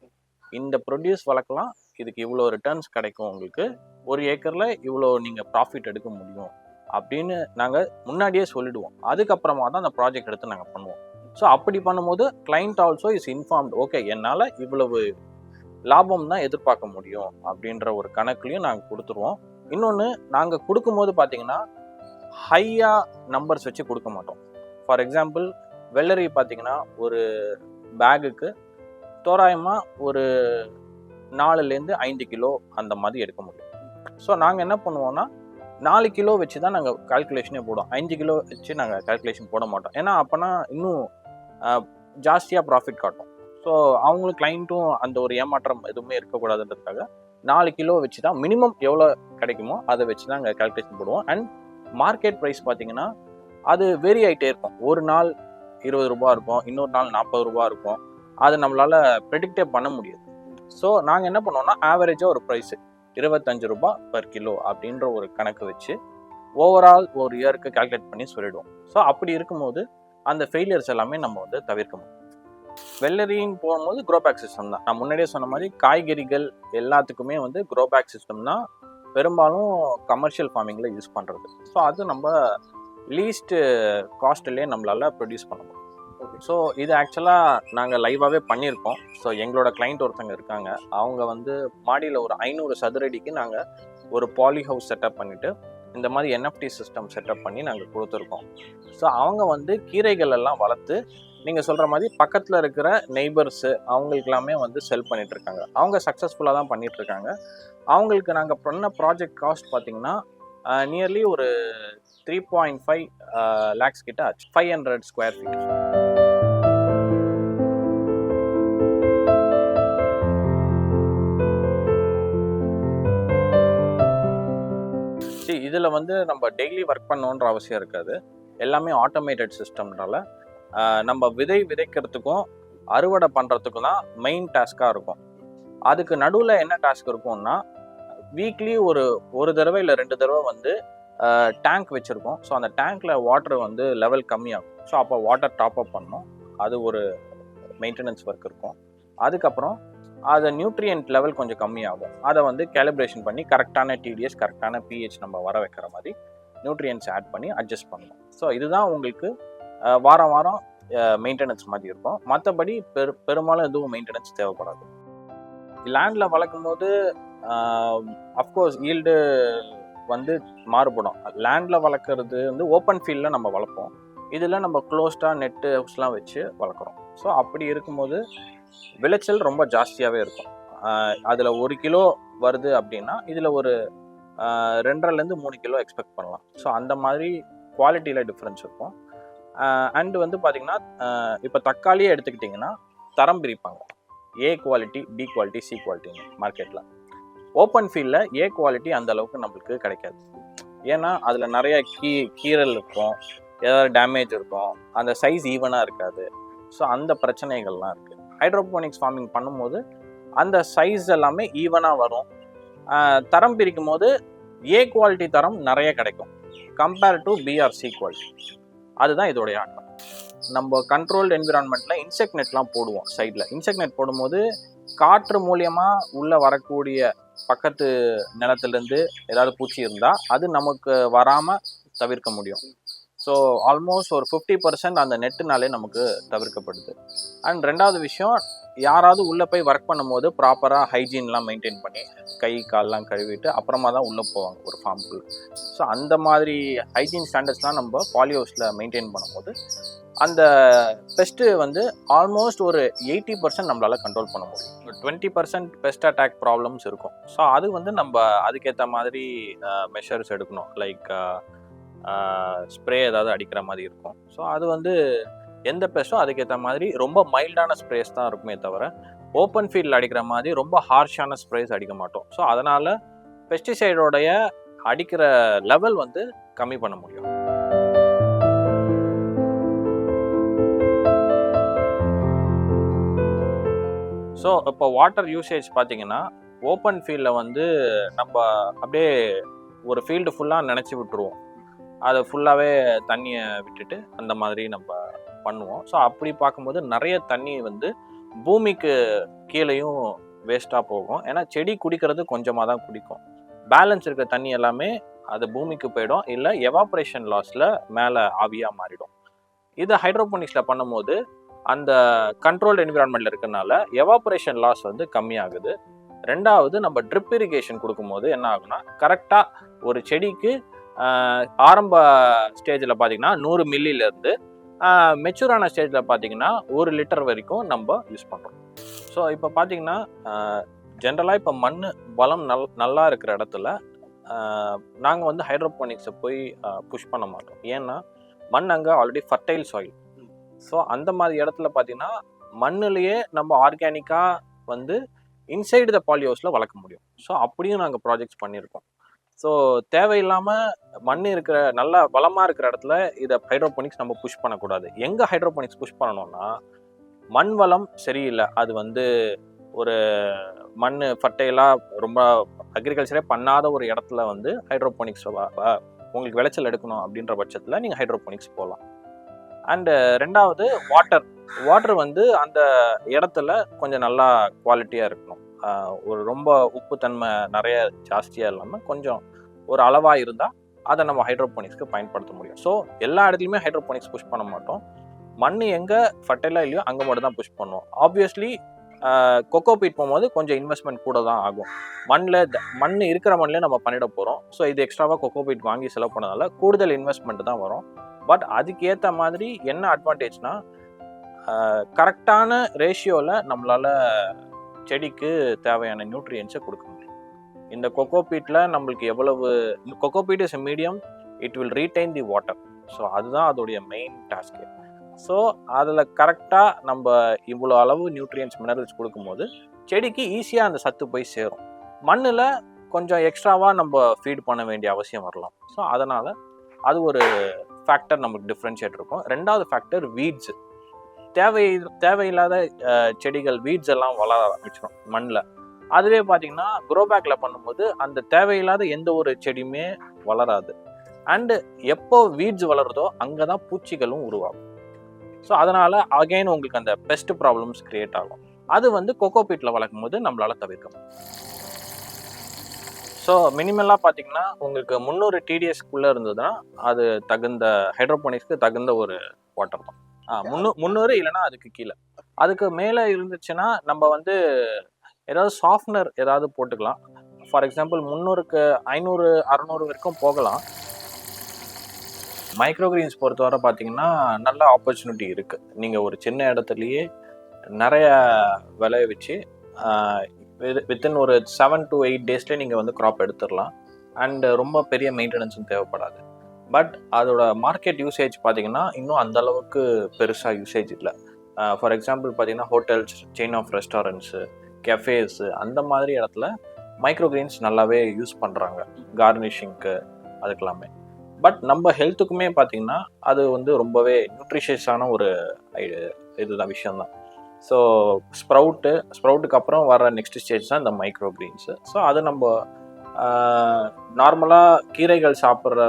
இந்த ப்ரொடியூஸ் வளர்க்கலாம் இதுக்கு இவ்வளோ ரிட்டர்ன்ஸ் கிடைக்கும் உங்களுக்கு ஒரு ஏக்கரில் இவ்வளோ நீங்கள் ப்ராஃபிட் எடுக்க முடியும் அப்படின்னு நாங்கள் முன்னாடியே சொல்லிடுவோம். அதுக்கப்புறமா தான் அந்த ப்ராஜெக்ட் எடுத்து நாங்கள் பண்ணுவோம். ஸோ அப்படி பண்ணும்போது client also is informed okay என்னால் இவ்வளவு லாபம் தான் எதிர்பார்க்க முடியும் அப்படின்ற ஒரு கணக்குலையும் நாங்கள் கொடுத்துருவோம். இன்னொன்று நாங்கள் கொடுக்கும்போது பார்த்தீங்கன்னா ஹையாக நம்பர்ஸ் வச்சு கொடுக்க மாட்டோம். ஃபார் எக்ஸாம்பிள் வெள்ளரி பார்த்தீங்கன்னா ஒரு பேகுக்கு தோராயமாக ஒரு நாலுலேருந்து ஐந்து கிலோ அந்த மாதிரி எடுக்க முடியும். ஸோ நாங்கள் என்ன பண்ணுவோம்னா நாலு கிலோ வச்சு தான் நாங்கள் கால்குலேஷனே போடுவோம். அஞ்சு கிலோ வச்சு நாங்கள் கால்குலேஷன் போட மாட்டோம். ஏன்னா அப்போனா இன்னும் ஜாஸ்தியாக ப்ராஃபிட் காட்டும். ஸோ அவங்களுக்கு கிளைண்ட்டும் அந்த ஒரு ஏமாற்றம் எதுவுமே இருக்கக்கூடாதுன்றதுக்காக நாலு கிலோ வச்சு தான் மினிமம் எவ்வளோ கிடைக்குமோ அதை வச்சு தான் அங்கே கால்குலேஷன் போடுவோம். அண்ட் மார்க்கெட் ப்ரைஸ் பார்த்தீங்கன்னா அது வேரி ஆகிட்டே இருக்கும். ஒரு நாள் இருபது ரூபா இருக்கும் இன்னொரு நாள் நாற்பது ரூபா இருக்கும். அது நம்மளால் ப்ரெடிக்டே பண்ண முடியாது. ஸோ நாங்கள் என்ன பண்ணுவோம்னா ஆவரேஜாக ஒரு ப்ரைஸு இருபத்தஞ்சு ரூபா பர் கிலோ அப்படின்ற ஒரு கணக்கு வச்சு ஓவரால் ஒரு இயருக்கு கால்குலேட் பண்ணி சொல்லிடுவோம். ஸோ அப்படி இருக்கும்போது அந்த ஃபெயிலியர்ஸ் எல்லாமே நம்ம வந்து தவிர்க்க முடியும். வெள்ளரின்னு போகும்போது க்ரோபேக் சிஸ்டம் தான். நான் முன்னாடியே சொன்ன மாதிரி காய்கறிகள் எல்லாத்துக்குமே வந்து க்ரோபேக் சிஸ்டம் தான் பெரும்பாலும் கமர்ஷியல் ஃபார்மிங்கில் யூஸ் பண்ணுறது ஸோ அது நம்ம லீஸ்ட்டு காஸ்ட்லேயே நம்மளால ப்ரொடியூஸ் பண்ண முடியும். ஸோ இது ஆக்சுவலாக நாங்கள் லைவாகவே பண்ணியிருக்கோம். ஸோ எங்களோட கிளைண்ட் ஒருத்தங்க இருக்காங்க. அவங்க வந்து மாடியில் ஒரு ஐநூறு சதுரடிக்கு நாங்கள் ஒரு பாலி ஹவுஸ் செட்டப் பண்ணிவிட்டு இந்த மாதிரி என்எஃப்டி சிஸ்டம் செட்டப் பண்ணி நாங்கள் கொடுத்துருக்கோம். ஸோ அவங்க வந்து கீரைகள் எல்லாம் வளர்த்து நீங்கள் சொல்கிற மாதிரி பக்கத்தில் இருக்கிற நெய்பர்ஸு அவங்களுக்கு எல்லாமே வந்து செல் பண்ணிகிட்ருக்காங்க அவங்க சக்ஸஸ்ஃபுல்லாக தான் பண்ணிகிட்ருக்காங்க அவங்களுக்கு நாங்கள் பண்ண ப்ராஜெக்ட் காஸ்ட் பார்த்திங்கன்னா நியர்லி ஒரு த்ரீ பாயிண்ட் ஃபைவ் லேக்ஸ் கிட்ட ஆச்சு. ஃபைவ் ஹண்ட்ரட் ஸ்கொயர் ஃபீட் சரி இதில் வந்து நம்ம டெய்லி ஒர்க் பண்ணணுன்ற அவசியம் இருக்காது. எல்லாமே ஆட்டோமேட்டட் சிஸ்டம்னால நம்ம விதை விதைக்கிறதுக்கும் அறுவடை பண்ணுறதுக்கும் தான் மெயின் டாஸ்காக இருக்கும். அதுக்கு நடுவில் என்ன டாஸ்க் இருக்கும்னா வீக்லி ஒரு ஒரு தடவை இல்லை ரெண்டு தடவை வந்து டேங்க் வச்சுருக்கோம். ஸோ அந்த டேங்க்கில் வாட்டர் வந்து லெவல் கம்மியாகும். ஸோ அப்போ வாட்டர் டாப் அப் பண்ணணும் அது ஒரு மெயின்டெனன்ஸ் ஒர்க் இருக்கும். அதுக்கப்புறம் அதை நியூட்ரியன்ட் லெவல் கொஞ்சம் கம்மியாகும். அதை வந்து கேலிப்ரேஷன் பண்ணி கரெக்டான டிடிஎஸ் கரெக்டான பிஹெச் நம்ம வர வைக்கிற மாதிரி நியூட்ரியன்ஸ் ஆட் பண்ணி அட்ஜஸ்ட் பண்ணணும் ஸோ இதுதான் உங்களுக்கு வாரம் வாரம் மெயின்டெனன்ஸ் மாதிரி இருக்கும். மற்றபடி பெரு பெரும்பாலும் எதுவும் மெயின்டெனன்ஸ் தேவைப்படாது. லேண்டில் வளர்க்கும் போது அஃப்கோர்ஸ் ஈல்டு வந்து மாறுபடும். லேண்டில் வளர்க்குறது வந்து ஓப்பன் ஃபீல்டில் நம்ம வளர்ப்போம். இதில் நம்ம க்ளோஸ்டாக நெட்டு ஹவுஸ்லாம் வச்சு வளர்க்குறோம். ஸோ அப்படி இருக்கும்போது விளைச்சல் ரொம்ப ஜாஸ்தியாகவே இருக்கும். அதில் ஒரு கிலோ வருது அப்படின்னா இதில் ஒரு ரெண்டரைலேருந்து மூணு கிலோ எக்ஸ்பெக்ட் பண்ணலாம். ஸோ அந்த மாதிரி குவாலிட்டியில் டிஃப்ரென்ஸ் இருக்கும். அண்டு வந்து பார்த்தீங்கன்னா இப்போ தக்காளியே எடுத்துக்கிட்டிங்கன்னா தரம் பிரிப்பாங்க. A quality B quality C குவாலிட்டிங்க மார்க்கெட்டில் ஓப்பன் ஃபீல்டில் ஏ குவாலிட்டி அந்த அளவுக்கு நம்மளுக்கு கிடைக்காது. ஏன்னா அதில் நிறைய கீ கீரல் இருக்கும். ஏதாவது டேமேஜ் இருக்கும். அந்த சைஸ் ஈவனாக இருக்காது. ஸோ அந்த பிரச்சனைகள்லாம் இருக்குது ஹைட்ரோபோனிக்ஸ் ஃபார்மிங் பண்ணும்போது அந்த சைஸ் எல்லாமே ஈவனாக வரும். தரம் பிரிக்கும் போது ஏ குவாலிட்டி தரம் நிறைய கிடைக்கும். கம்பேர் டு பிஆர்சி குவாலிட்டி அதுதான் இதோடைய ஆட்டம். நம்ம கண்ட்ரோல்டு என்விரான்மெண்ட்டில் இன்செக்ட் நெட்லாம் போடுவோம் சைடில் இன்செக்ட் நெட் போடும்போது காற்று மூலியமாக உள்ளே வரக்கூடிய பக்கத்து நிலத்துலேருந்து ஏதாவது பூச்சி இருந்தால் அது நமக்கு வராமல் தவிர்க்க முடியும். ஸோ ஆல்மோஸ்ட் ஒரு ஃபிஃப்டி பர்சன்ட் அந்த நெட்டுனாலே நமக்கு தவிர்க்கப்படுது. அண்ட் ரெண்டாவது விஷயம் யாராவது உள்ளே போய் ஒர்க் பண்ணும்போது ப்ராப்பராக ஹைஜீன்லாம் மெயின்டைன் பண்ணி கை கால்லாம் கழுவிட்டு அப்புறமா தான் உள்ளே போவாங்க ஒரு ஃபார்முக்குள்ளே ஸோ அந்த மாதிரி ஹைஜீன் ஸ்டாண்டர்ட்ஸ்லாம் நம்ம பாலியோஸில் மெயின்டைன் பண்ணும்போது அந்த பெஸ்ட்டு வந்து ஆல்மோஸ்ட் ஒரு எயிட்டி பர்சன்ட் நம்மளால் கண்ட்ரோல் பண்ண முடியும். Twenty percent pest attack problems இருக்கும். ஸோ அது வந்து நம்ம அதுக்கேற்ற மாதிரி மெஷர்ஸ் எடுக்கணும். லைக் ஸ்ப்ரே ஏதாவது அடிக்கிற மாதிரி இருக்கும். ஸோ அது வந்து எந்த பெஸ்ட்டோ அதுக்கேற்ற மாதிரி ரொம்ப மைல்டான ஸ்ப்ரேஸ் தான் இருக்குமே தவிர ஓப்பன் ஃபீல்டில் அடிக்கிற மாதிரி ரொம்ப ஹார்ஷான ஸ்ப்ரேஸ் அடிக்க மாட்டோம். ஸோ அதனால் பெஸ்டிசைடோடைய அடிக்கிற லெவல் வந்து கம்மி பண்ண முடியும். ஸோ இப்போ வாட்டர் யூசேஜ் பார்த்தீங்கன்னா ஓப்பன் ஃபீல்டில் வந்து நம்ம அப்படியே ஒரு ஃபீல்டு ஃபுல்லாக நினச்சி விட்டுருவோம். அதை ஃபுல்லாகவே தண்ணியை விட்டுட்டு அந்த மாதிரி நம்ம பண்ணுவோம். ஸோ அப்படி பார்க்கும்போது நிறைய தண்ணி வந்து பூமிக்கு கீழேயும் வேஸ்ட்டாக போகும். ஏன்னா செடி குடிக்கிறது கொஞ்சமாக தான் குடிக்கும். பேலன்ஸ் இருக்கிற தண்ணி எல்லாமே அது பூமிக்கு போயிடும். இல்லை எவாப்ரேஷன் லாஸில் மேலே ஆவியாக மாறிடும். இது ஹைட்ரோபோனிக்ஸில் பண்ணும்போது அந்த கண்ட்ரோல்டு என்விரான்மெண்ட்டில் இருக்கறனால எவாப்ரேஷன் லாஸ் வந்து கம்மியாகுது. ரெண்டாவது நம்ம ட்ரிப் இரிகேஷன் கொடுக்கும்போது என்ன ஆகுனா கரெக்டாக ஒரு செடிக்கு ஆரம்ப ஸ்டேஜில் பார்த்தீங்கன்னா நூறு மில்லிலேருந்து மெச்சூரான ஸ்டேஜில் பார்த்தீங்கன்னா ஒரு லிட்டர் வரைக்கும் நம்ம யூஸ் பண்ணுறோம் ஸோ இப்போ பார்த்தீங்கன்னா ஜென்ரலாக இப்போ மண் வளம் நல் நல்லா இருக்கிற இடத்துல நாங்கள் வந்து ஹைட்ரோபோனிக்ஸை போய் புஷ் பண்ண மாட்டோம். ஏன்னா மண் அங்கே ஆல்ரெடி ஃபர்டைல் சாயில் ஸோ அந்த மாதிரி இடத்துல பார்த்தீங்கன்னா மண்ணுலேயே நம்ம ஆர்கானிக்காக வந்து இன்சைடு த பாலியோஸில் வளர்க்க முடியும். ஸோ அப்படியும் நாங்கள் ப்ராஜெக்ட்ஸ் பண்ணியிருக்கோம். ஸோ தேவையில்லாமல் மண் இருக்கிற நல்லா வளமாக இருக்கிற இடத்துல இதை ஹைட்ரோபோனிக்ஸ் நம்ம புஷ் பண்ணக்கூடாது. எங்கே ஹைட்ரோபோனிக்ஸ் புஷ் பண்ணணும்னா மண் வளம் சரியில்லை. அது வந்து ஒரு மண் ஃபர்டைலாக ரொம்ப அக்ரிகல்ச்சரே பண்ணாத ஒரு இடத்துல வந்து ஹைட்ரோபோனிக்ஸ் உங்களுக்கு விளைச்சல் எடுக்கணும் அப்படின்ற பட்சத்தில் நீங்கள் ஹைட்ரோபோனிக்ஸ் போகலாம் அண்டு ரெண்டாவது வாட்டர் வாட்டர் வந்து அந்த இடத்துல கொஞ்சம் நல்லா குவாலிட்டியாக இருக்கணும். ஒரு ரொம்ப உப்புத்தன்மை நிறைய ஜாஸ்தியாக இல்லாமல் கொஞ்சம் ஒரு அளவாக இருந்தால் அதை நம்ம ஹைட்ரோபோனிக்ஸ்க்கு பயன்படுத்த முடியும். ஸோ எல்லா இடத்துலையுமே ஹைட்ரோபோனிக்ஸ் புஷ் பண்ண மாட்டோம். மண் எங்கே ஃபர்டைலாக இல்லையோ அங்கே மட்டும் தான் புஷ் பண்ணுவோம். ஆப்வியஸ்லி கொக்கோ பீட் போகும்போது கொஞ்சம் இன்வெஸ்ட்மெண்ட் கூட தான் ஆகும். மண்ணில் மண் இருக்கிற மண்ணில் நம்ம பண்ணிட போகிறோம் ஸோ இது எக்ஸ்ட்ராவாக கொக்கோ பீட் வாங்கி செலவு பண்ணதால கூடுதல் இன்வெஸ்ட்மெண்ட் தான் வரும். பட் அதுக்கேற்ற மாதிரி என்ன அட்வான்டேஜ்னால் கரெக்டான ரேஷியோவில் நம்மளால் செடிக்கு தேவையான நியூட்ரியன்ஸை கொடுக்க முடியும். இந்த கொக்கோ பீட்டில் நம்மளுக்கு எவ்வளவு coco peat is medium it will retain the water so அதுதான் அதோடைய மெயின் டாஸ்கே ஸோ அதில் கரெக்டாக நம்ம இவ்வளோ அளவு நியூட்ரியன்ஸ் மினரல்ஸ் கொடுக்கும்போது செடிக்கு ஈஸியாக அந்த சத்து போய் சேரும். மண்ணில் கொஞ்சம் எக்ஸ்ட்ராவாக நம்ம ஃபீட் பண்ண வேண்டிய அவசியம் வரலாம். ஸோ அதனால் அது ஒரு ஃபேக்டர் நமக்கு டிஃப்ரென்ஷியேட் இருக்கும். ரெண்டாவது ஃபேக்டர் வீட்ஸ் தேவை தேவையில்லாத செடிகள் வீட்ஸ் எல்லாம் வளர ஆரம்பிச்சிடும் மண்ணில் அதுவே பார்த்தீங்கன்னா குரோபேக்கில் பண்ணும்போது அந்த தேவையில்லாத எந்த ஒரு செடியுமே வளராது. அண்டு எப்போ வீட்ஸ் வளருதோ அங்கே தான் பூச்சிகளும் உருவாகும். ஸோ அதனால் அகைன் உங்களுக்கு அந்த பெஸ்ட் ப்ராப்ளம்ஸ் கிரியேட் ஆகும். அது வந்து கொக்கோ பீட்டில் வளர்க்கும் போது நம்மளால் தவிர்க்க முடியும். ஸோ மினிமலாக பார்த்தீங்கன்னா உங்களுக்கு முந்நூறு டிடிஎஸ்க்குள்ளே இருந்ததுன்னா அது தகுந்த ஹைட்ரோபோனிக்ஸ்க்கு தகுந்த ஒரு வாட்டர் தான். முந்நூறு இல்லைன்னா அதுக்கு கீழே. அதுக்கு மேலே இருந்துச்சுன்னா நம்ம வந்து ஏதாவது சாஃப்ட்னர் ஏதாவது போட்டுக்கலாம். ஃபார் எக்ஸாம்பிள் முந்நூறுக்கு ஐநூறு அறநூறு வரைக்கும் போகலாம். மைக்ரோகிரீன்ஸ் பொறுத்தவரை பார்த்தீங்கன்னா நல்ல ஆப்பர்ச்சுனிட்டி இருக்குது நீங்கள் ஒரு சின்ன இடத்துலையே நிறைய விளைய வச்சு வித்தின் ஒரு செவன் டு எயிட் டேஸ்லேயே நீங்கள் வந்து க்ராப் எடுத்துடலாம். அண்ட் ரொம்ப பெரிய மெயின்டெனன்ஸும் தேவைப்படாது. பட் அதோட மார்க்கெட் யூசேஜ் பார்த்தீங்கன்னா இன்னும் அந்தளவுக்கு பெருசாக யூசேஜ் இல்லை. ஃபார் எக்ஸாம்பிள் பார்த்தீங்கன்னா hotels chain of restaurants cafes அந்த மாதிரி இடத்துல மைக்ரோகிரீன்ஸ் நல்லாவே யூஸ் பண்ணுறாங்க கார்னிஷிங்க்கு அதுக்கெல்லாமே பட் நம்ம ஹெல்த்துக்குமே பார்த்தீங்கன்னா அது வந்து ரொம்பவே நியூட்ரிஷியஸான ஒரு இதுதான் விஷயம்தான். ஸோ ஸ்ப்ரவுட்டு ஸ்ப்ரவுட்டுக்கு அப்புறம் வர நெக்ஸ்ட் ஸ்டேஜ் தான் இந்த மைக்ரோ கிரீன்ஸு ஸோ அது நம்ம நார்மலாக கீரைகள் சாப்பிட்ற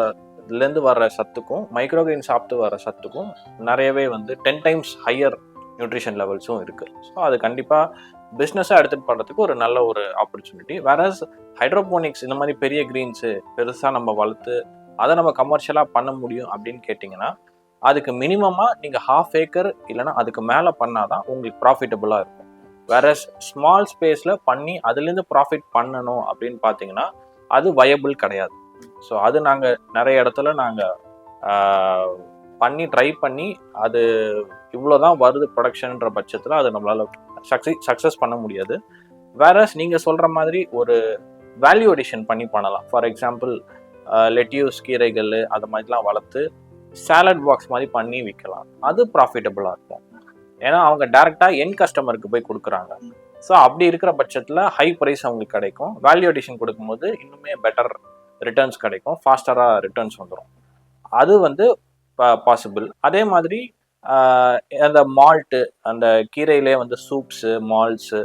இதுலேருந்து வர்ற சத்துக்கும் மைக்ரோ சாப்பிட்டு வர சத்துக்கும் நிறையவே வந்து டென் டைம்ஸ் ஹையர் நியூட்ரிஷன் லெவல்ஸும் இருக்குது ஸோ அது கண்டிப்பாக பிஸ்னஸாக எடுத்துகிட்டு பண்ணுறதுக்கு ஒரு நல்ல ஒரு ஆப்பர்ச்சுனிட்டி வேறஸ் ஹைட்ரோபோனிக்ஸ் இந்த மாதிரி பெரிய க்ரீன்ஸு பெருசாக நம்ம வளர்த்து அதை நம்ம கமர்ஷியலாக பண்ண முடியும் அப்படின்னு கேட்டிங்கன்னா அதுக்கு மினிமமாக நீங்கள் ஹாஃப் ஏக்கர் இல்லைன்னா அதுக்கு மேலே பண்ணாதான் உங்களுக்கு ப்ராஃபிட்டபுளாக இருக்கும். வேற ஸ்மால் ஸ்பேஸில் பண்ணி அதுலேருந்து ப்ராஃபிட் பண்ணணும் அப்படின்னு பார்த்தீங்கன்னா அது வயபிள் கிடையாது. ஸோ அது நாங்கள் நிறைய இடத்துல நாங்கள் பண்ணி ட்ரை பண்ணி அது இவ்வளோதான் வருது ப்ரொடக்ஷன்ற பட்சத்தில் அது நம்மளால் சக்ஸஸ் சக்ஸஸ் பண்ண முடியாது. வேறஸ் நீங்கள் சொல்கிற மாதிரி ஒரு வேல்யூ அடிஷன் பண்ணி பண்ணலாம். ஃபார் எக்ஸாம்பிள் லெட்யூஸ் கீரைகள் அது மாதிரிலாம் வளர்த்து சாலட் பாக்ஸ் மாதிரி பண்ணி விற்கலாம். அது ப்ராஃபிட்டபுளாக இருக்கும். ஏன்னா அவங்க டேரெக்டாக என் கஸ்டமருக்கு போய் கொடுக்குறாங்க. ஸோ அப்படி இருக்கிற பட்சத்தில் ஹை ப்ரைஸ் அவங்களுக்கு கிடைக்கும். வேல்யூ அடிஷன் கொடுக்கும்போது இன்னுமே பெட்டர் ரிட்டர்ன்ஸ் கிடைக்கும். ஃபாஸ்டராக ரிட்டர்ன்ஸ் வந்துடும் அது வந்து பாசிபிள் அதே மாதிரி அந்த மால்ட்டு அந்த கீரையிலே வந்து சூப்ஸு மால்ட்ஸு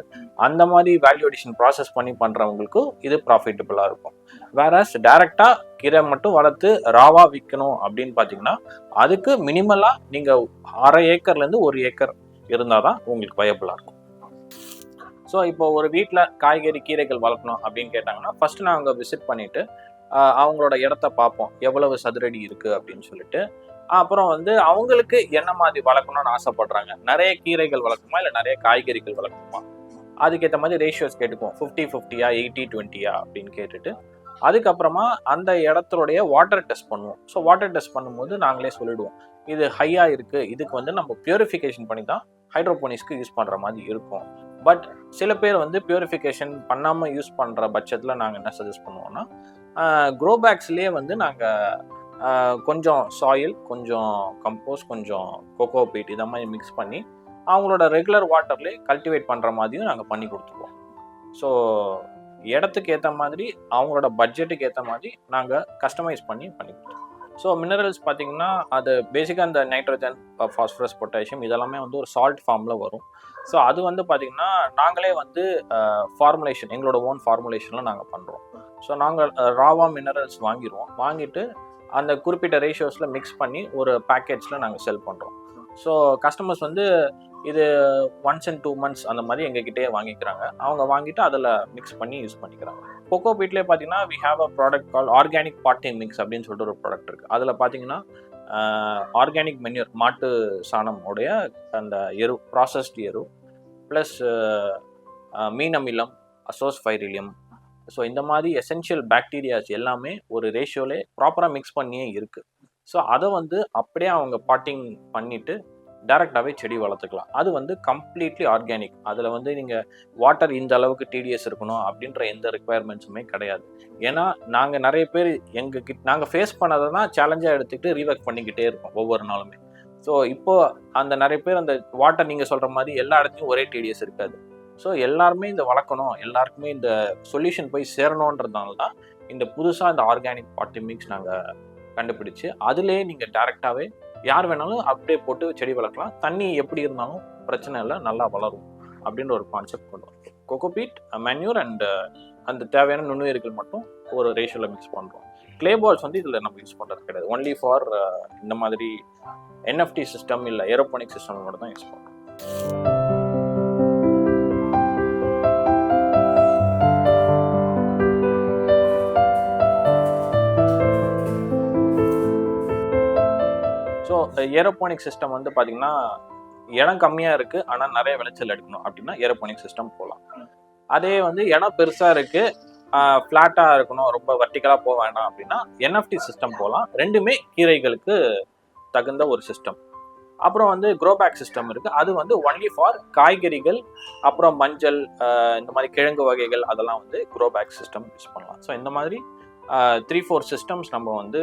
அந்த மாதிரி வேல்யூ அடிஷன் ப்ராசஸ் பண்ணி பண்ணுறவங்களுக்கும் இது ப்ராஃபிட்டபுளாக இருக்கும். வேறஸ் டேரெக்டாக கீரை மட்டும் வளர்த்து ராவாக விற்கணும் அப்படின்னு பார்த்தீங்கன்னா அதுக்கு மினிமலாக நீங்கள் அரை ஏக்கர்லேருந்து ஒரு ஏக்கர் இருந்தால் தான் உங்களுக்கு வயபிளாக இருக்கும். ஸோ இப்போ ஒரு வீட்டில் காய்கறி கீரைகள் வளர்க்கணும் அப்படின்னு கேட்டாங்கன்னா ஃபர்ஸ்ட் நாங்கள் விசிட் பண்ணிவிட்டு அவங்களோட இடத்த பார்ப்போம். எவ்வளவு சதுரடி இருக்கு அப்படின்னு சொல்லிட்டு. அப்புறம் வந்து அவங்களுக்கு என்ன மாதிரி வளர்க்கணும்னு ஆசைப்படுறாங்க? நிறைய கீரைகள் வளர்க்குமா இல்லை நிறைய காய்கறிகள் வளர்க்குமா அதுக்கேற்ற மாதிரி ரேஷியோஸ் கேட்டுக்குவோம். ஃபிஃப்டி ஃபிஃப்டியா எயிட்டி டுவெண்ட்டியா அப்படின்னு கேட்டுட்டு அதுக்கப்புறமா அந்த இடத்துடைய வாட்டர் டெஸ்ட் பண்ணுவோம். ஸோ வாட்டர் டெஸ்ட் பண்ணும்போது நாங்களே சொல்லிடுவோம். இது ஹையாக இருக்குது இதுக்கு வந்து நம்ம பியூரிஃபிகேஷன் பண்ணி தான் ஹைட்ரோபோனிக்ஸ்க்கு யூஸ் பண்ணுற மாதிரி இருக்கும். பட் சில பேர் வந்து பியூரிஃபிகேஷன் பண்ணாமல் யூஸ் பண்ணுற பட்சத்தில் நாங்கள் என்ன சஜஸ்ட் பண்ணுவோம்னா க்ரோ பேக்ஸ்லேயே வந்து நாங்கள் கொஞ்சம் சாயில் கொஞ்சம் கம்போஸ் கொஞ்சம் கொக்கோ பீட் இதை மாதிரி மிக்ஸ் பண்ணி அவங்களோட ரெகுலர் வாட்டர்லேயே கல்டிவேட் பண்ணுற மாதிரியும் நாங்கள் பண்ணி கொடுத்துருவோம். ஸோ இடத்துக்கு ஏற்ற மாதிரி அவங்களோட பட்ஜெட்டுக்கு ஏற்ற மாதிரி நாங்கள் கஸ்டமைஸ் பண்ணி பண்ணி கொடுத்துருவோம். ஸோ மினரல்ஸ் பார்த்தீங்கன்னா அது பேசிக்காக அந்த நைட்ரஜன் ஃபாஸ்பரஸ் பொட்டாசியம் இதெல்லாமே வந்து ஒரு சால்ட் ஃபார்மில் வரும். ஸோ அது வந்து பார்த்திங்கன்னா நாங்களே வந்து ஃபார்முலேஷன் எங்களோட ஓன் ஃபார்முலேஷனில் நாங்கள் பண்ணுறோம் ஸோ நாங்கள் ராவா மினரல்ஸ் வாங்கிடுவோம் வாங்கிட்டு அந்த குறிப்பிட்ட ரேஷியோஸில் மிக்ஸ் பண்ணி ஒரு பேக்கேஜில் நாங்கள் செல் பண்ணுறோம் ஸோ கஸ்டமர்ஸ் வந்து இது ஒன்ஸ் அண்ட் டூ மந்த்ஸ் அந்த மாதிரி எங்ககிட்டயே வாங்கிக்கிறாங்க. அவங்க வாங்கிட்டு அதில் மிக்ஸ் பண்ணி யூஸ் பண்ணிக்கிறாங்க. கொக்கோ பீட்லேயே பார்த்தீங்கன்னா we have a product call organic potting mix அப்படின்னு சொல்லிட்டு ஒரு ப்ராடக்ட் இருக்குது அதில் பார்த்தீங்கன்னா ஆர்கானிக் மென்யூர் மாட்டு சாணம் உடைய அந்த எரு ப்ராசஸ்ட் எரு ப்ளஸ் மீன் அமிலம் அசோஸ் ஃபைரிலியம் ஸோ இந்த மாதிரி எசென்ஷியல் பாக்டீரியாஸ் எல்லாமே ஒரு ரேஷியோலே ப்ராப்பராக மிக்ஸ் பண்ணியே இருக்குது ஸோ அதை வந்து அப்படியே அவங்க பாட்டிங் பண்ணிவிட்டு டேரெக்டாகவே செடி வளர்த்துக்கலாம். அது வந்து கம்ப்ளீட்லி ஆர்கானிக் அதில் வந்து நீங்கள் வாட்டர் இந்த அளவுக்கு டிடிஎஸ் இருக்கணும் அப்படின்ற எந்த ரெக்குவயர்மெண்ட்ஸுமே கிடையாது. ஏன்னா நாங்கள் நிறைய பேர் எங்கள் கிட்ட நாங்கள் ஃபேஸ் பண்ணதை தான் சேலஞ்சாக எடுத்துக்கிட்டு ரீவர்க் பண்ணிக்கிட்டே இருக்கோம் ஒவ்வொரு நாளுமே. ஸோ இப்போ அந்த நிறைய பேர் அந்த வாட்டர் நீங்கள் சொல்கிற மாதிரி எல்லா இடத்துலையும் ஒரே டிடிஎஸ் இருக்காது. ஸோ எல்லாருமே இந்த வளர்க்கணும். எல்லாருக்குமே இந்த சொல்யூஷன் போய் சேரணுன்றதுனால தான் இந்த புதுசாக இந்த ஆர்கானிக் பாட்டி மிக்ஸ் நாங்கள் கண்டுபிடிச்சு அதுலேயே நீங்கள் டேரெக்டாகவே யார் வேணாலும் அப்படியே போட்டு செடி வளர்க்கலாம். தண்ணி எப்படி இருந்தாலும் பிரச்சனை இல்லை நல்லா வளரும் அப்படின்ற ஒரு கான்செப்ட் கொண்டு வரும். கொக்கோபீட் மேன்யூர் அண்ட் அந்த தேவையான நுண்ணுயிர்கள் மட்டும் ஒரு ரேஷியோவில் மிக்ஸ் பண்ணுறோம் க்ளே பால்ஸ் வந்து இதில் நம்ம யூஸ் பண்ணுறது கிடையாது. ஒன்லி ஃபார் இந்த மாதிரி என்எஃப்டி சிஸ்டம் இல்லை ஏரோபானிக் சிஸ்டம் மட்டும் தான் யூஸ் பண்ணுறோம் ஏரோபோனிக் சிஸ்டம் வந்து பார்த்தீங்கன்னா இடம் கம்மியாக இருக்குது ஆனால் நிறைய விளைச்சல் எடுக்கணும் அப்படின்னா ஏரோபோனிக் சிஸ்டம் போகலாம் அதே வந்து இடம் பெருசாக இருக்குது ஃப்ளாட்டாக இருக்கணும் ரொம்ப வர்டிக்கலாக போக வேண்டாம் அப்படின்னா என்எஃப்டி சிஸ்டம் போகலாம் ரெண்டுமே கீரைகளுக்கு தகுந்த ஒரு சிஸ்டம் அப்புறம் வந்து க்ரோபேக் சிஸ்டம் இருக்குது அது வந்து ஒன்லி ஃபார் காய்கறிகள் அப்புறம் மஞ்சள் இந்த மாதிரி கிழங்கு வகைகள் அதெல்லாம் வந்து க்ரோபேக் சிஸ்டம் யூஸ் பண்ணலாம். ஸோ இந்த மாதிரி த்ரீ ஃபோர் சிஸ்டம்ஸ் நம்ம வந்து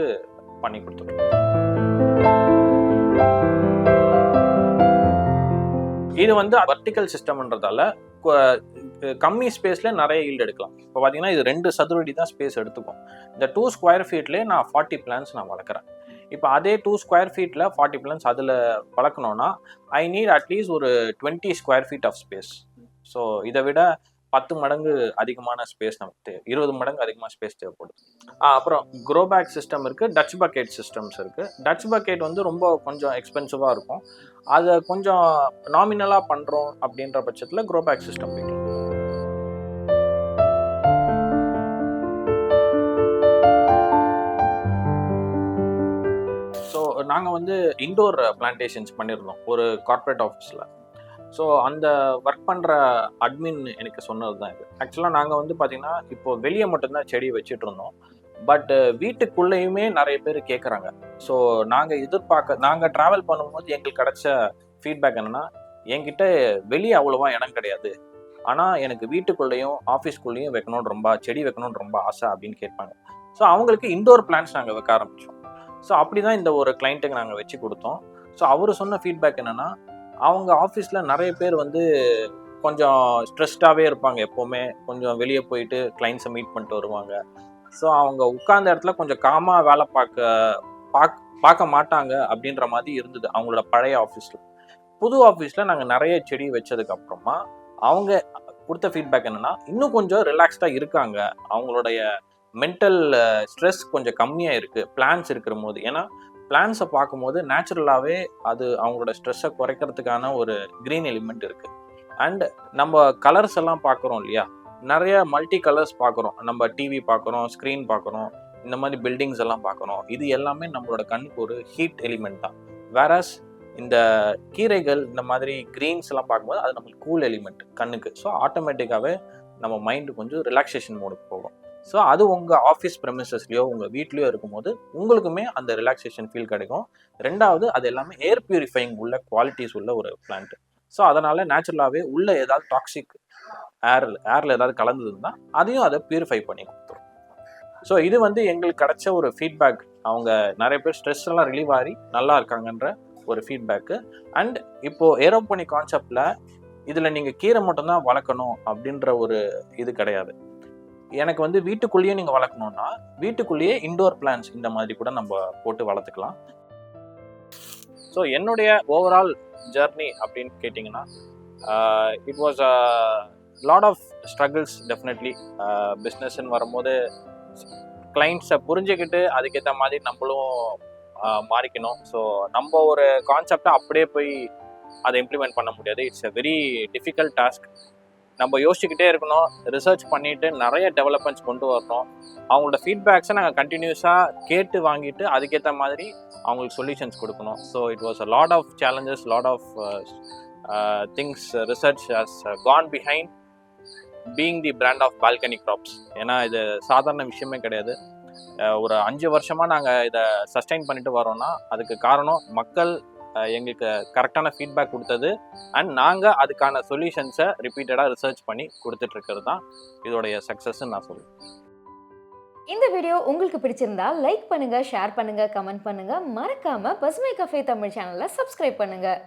பண்ணி கொடுத்துருக்கோம். இது வந்து வர்டிக்கல் சிஸ்டம்ன்றதால கம்மி ஸ்பேஸ்ல நிறைய ஈல்டு எடுக்கலாம். இப்போ பார்த்தீங்கன்னா இது ரெண்டு சதுரடி தான் ஸ்பேஸ் எடுத்துக்கும். இந்த டூ ஸ்கொயர் ஃபீட்லேயே நான் ஃபார்ட்டி பிளான்ஸ் நான் வளர்க்குறேன். இப்போ அதே டூ ஸ்கொயர் ஃபீட்டில் ஃபார்ட்டி பிளான்ஸ் அதில் வளர்க்கணும்னா ஐ நீட் அட்லீஸ்ட் ஒரு twenty square feet of space so இதை விட பத்து மடங்கு அதிகமான ஸ்பேஸ் நமக்கு தேவை. இருபது மடங்கு அதிகமாக ஸ்பேஸ் தேவைப்படுது. அப்புறம் க்ரோ பேக் சிஸ்டம் இருக்குது டச் பக்கெட் சிஸ்டம்ஸ் இருக்குது டச் பக்கெட் வந்து ரொம்ப கொஞ்சம் எக்ஸ்பென்சிவாக இருக்கும். அதை கொஞ்சம் நாமினலாக பண்ணுறோம் அப்படின்ற பட்சத்தில் க்ரோபேக் சிஸ்டம் போய்க்கலாம் ஸோ நாங்கள் வந்து இண்டோர் பிளான்டேஷன்ஸ் பண்ணியிருந்தோம் ஒரு கார்ப்பரேட் ஆஃபீஸில் ஸோ அந்த ஒர்க் பண்ணுற அட்மின் எனக்கு சொன்னது தான் இது. ஆக்சுவலாக நாங்கள் வந்து பார்த்திங்கன்னா இப்போ வெளியே மட்டும்தான் செடி வச்சுட்டு இருந்தோம். பட் uh, வீட்டுக்குள்ளேயுமே நிறைய பேர் கேட்குறாங்க ஸோ நாங்கள் எதிர்பார்க்க நாங்கள் ட்ராவல் பண்ணும்போது எங்களுக்கு கிடைச்ச ஃபீட்பேக் என்னென்னா என்கிட்ட வெளியே அவ்வளோவா இடம் கிடையாது. ஆனால் எனக்கு வீட்டுக்குள்ளேயும் ஆஃபீஸ்க்குள்ளேயும் வைக்கணும்னு ரொம்ப செடி வைக்கணும்னு ரொம்ப ஆசை அப்படின்னு கேட்பாங்க. ஸோ அவங்களுக்கு இண்டோர் பிளான்ஸ் நாங்கள் வைக்க ஆரம்பித்தோம் ஸோ அப்படி தான் இந்த ஒரு கிளைண்ட்டுக்கு நாங்கள் வச்சு கொடுத்தோம். ஸோ அவர் சொன்ன ஃபீட்பேக் என்னென்னா அவங்க ஆஃபீஸில் நிறைய பேர் வந்து கொஞ்சம் ஸ்ட்ரெஸ்டாகவே இருப்பாங்க எப்போவுமே. கொஞ்சம் வெளியே போயிட்டு கிளைண்ட்ஸை மீட் பண்ணிட்டு வருவாங்க. ஸோ அவங்க உட்கார்ந்த இடத்துல கொஞ்சம் காமாக வேலை பார்க்க பார்க்க பார்க்க மாட்டாங்க அப்படின்ற மாதிரி இருந்தது அவங்களோட பழைய ஆஃபீஸில் புது ஆஃபீஸில் நாங்கள் நிறைய செடி வச்சதுக்கு அப்புறமா அவங்க கொடுத்த ஃபீட்பேக் என்னென்னா இன்னும் கொஞ்சம் ரிலாக்ஸ்டாக இருக்காங்க. அவங்களுடைய மென்டல் ஸ்ட்ரெஸ் கொஞ்சம் கம்மியாக இருக்குது பிளான்ஸ் இருக்கிற போது. ஏன்னா பிளான்ஸை பார்க்கும்போது நேச்சுரலாகவே அது அவங்களோட ஸ்ட்ரெஸ்ஸை குறைக்கிறதுக்கான ஒரு க்ரீன் எலிமெண்ட் இருக்குது அண்ட் நம்ம கலர்ஸ் எல்லாம் பார்க்குறோம் இல்லையா? நிறைய மல்டி கலர்ஸ் பார்க்குறோம். நம்ம டிவி பார்க்குறோம் ஸ்க்ரீன் பார்க்குறோம் இந்த மாதிரி பில்டிங்ஸ் எல்லாம் பார்க்குறோம். இது எல்லாமே நம்மளோட கண்ணுக்கு ஒரு ஹீட் எலிமெண்ட் தான். வேறஸ் இந்த கீரைகள் இந்த மாதிரி க்ரீன்ஸ் எல்லாம் பார்க்கும்போது அது நம்மளுக்கு கூல் எலிமெண்ட் கண்ணுக்கு. ஸோ ஆட்டோமேட்டிக்காகவே நம்ம மைண்டு கொஞ்சம் ரிலாக்ஸேஷன் மோடுக்கு போகும். ஸோ அது உங்கள் ஆஃபீஸ் ப்ரெமிசஸ்லையோ உங்கள் வீட்லேயோ இருக்கும்போது உங்களுக்குமே அந்த ரிலாக்ஸேஷன் ஃபீல் கிடைக்கும். ரெண்டாவது அது எல்லாமே ஏர் பியூரிஃபைங் உள்ள குவாலிட்டிஸ் உள்ள ஒரு பிளான்ட் ஸோ அதனால் நேச்சுரலாகவே உள்ள ஏதாவது டாக்ஸிக் ஏர் ஏரில் ஏதாவது கலந்ததுன்னா அதையும் அதை பியூரிஃபை பண்ணி கொடுத்துரும். ஸோ இது வந்து எங்களுக்கு கிடைச்ச ஒரு ஃபீட்பேக் அவங்க நிறைய பேர் ஸ்ட்ரெஸ் எல்லாம் ரிலீவ் ஆகி நல்லா இருக்காங்கன்ற ஒரு ஃபீட்பேக்கு அண்ட் இப்போது ஏரோபோனிக் கான்செப்டில் இதில் நீங்கள் கீரை மட்டும்தான் வளர்க்கணும் அப்படின்ற ஒரு இது கிடையாது. எனக்கு வந்து வீட்டுக்குள்ளேயே நீங்கள் வளர்க்கணும்னா வீட்டுக்குள்ளேயே இண்டோர் பிளான்ஸ் இந்த மாதிரி கூட நம்ம போட்டு வளர்த்துக்கலாம். ஸோ என்னுடைய ஓவரால் ஜர்னி அப்படின்னு கேட்டிங்கன்னா it uh, was a lot of struggles definitely பிஸ்னஸ்ன்னு வரும்போது கிளைண்ட்ஸை புரிஞ்சுக்கிட்டு அதுக்கேற்ற மாதிரி நம்மளும் மாறிக்கணும். ஸோ நம்ம ஒரு கான்செப்டை அப்படியே போய் அதை இம்ப்ளிமெண்ட் பண்ண முடியாது. It's a very difficult task நம்ம யோசிச்சுக்கிட்டே இருக்கணும். ரிசர்ச் பண்ணிட்டு நிறைய டெவலப்மெண்ட்ஸ் கொண்டு வரணும். அவங்களோட ஃபீட்பேக்ஸை நாங்கள் கண்டினியூஸாக கேட்டு வாங்கிட்டு அதுக்கேற்ற மாதிரி அவங்களுக்கு சொல்யூஷன்ஸ் கொடுக்கணும். So it was a lot of challenges lot of things research has gone behind being the brand of balcony crops ஏன்னா இது சாதாரண விஷயமே கிடையாது. ஒரு அஞ்சு வருஷமாக நாங்கள் இதை சஸ்டைன் பண்ணிட்டு வரோம்னா அதுக்கு காரணம் மக்கள் எங்களுக்கு கரெக்டான ஃபீட்பேக் கொடுத்தது. அண்ட் நாங்கள் அதுக்கான சொல்யூஷன்ஸை ரிப்பீட்டடாக ரிசர்ச் பண்ணி கொடுத்துட்ருக்கிறது தான் இதோடைய சக்ஸஸ்ன்னு நான் சொல்லுவேன் இந்த வீடியோ உங்களுக்கு பிடிச்சிருந்தா லைக் பண்ணுங்க ஷேர் பண்ணுங்க கமெண்ட் பண்ணுங்க. மறக்காம பசுமை கஃபே தமிழ் சேனலை சப்ஸ்கிரைப் பண்ணுங்க.